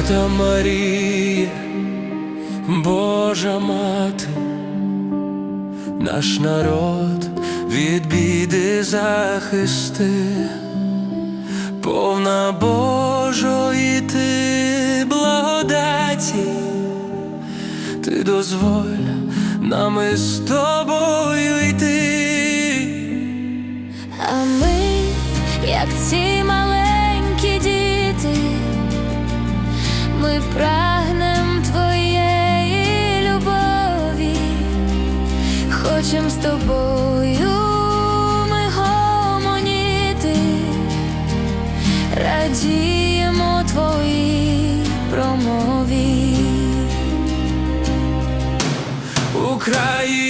Свята Марія, Божа мати, наш народ від біди захисти, повна Божої ти благодаті, ти дозволь нам із тобою йти, а ми, як ці маленькі діти. краї.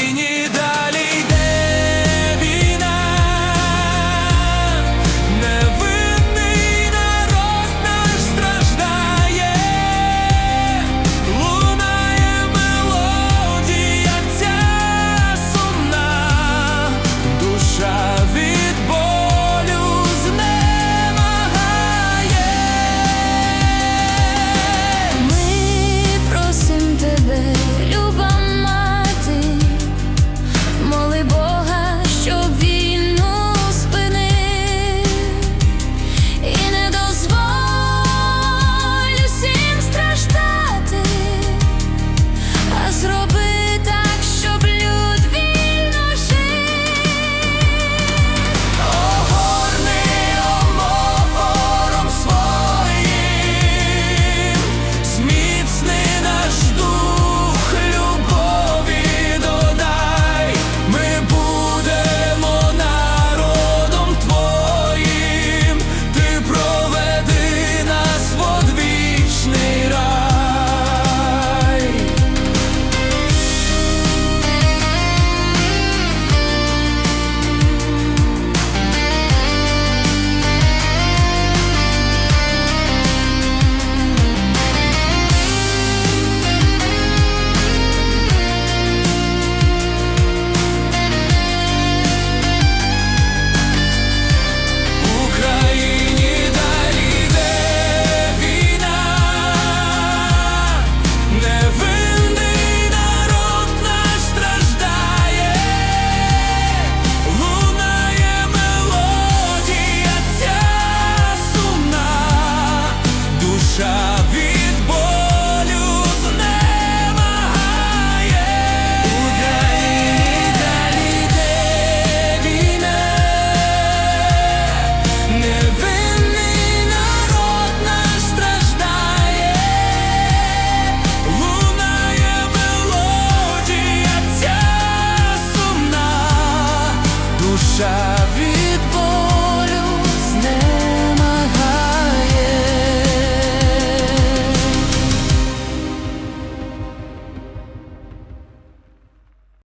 shine.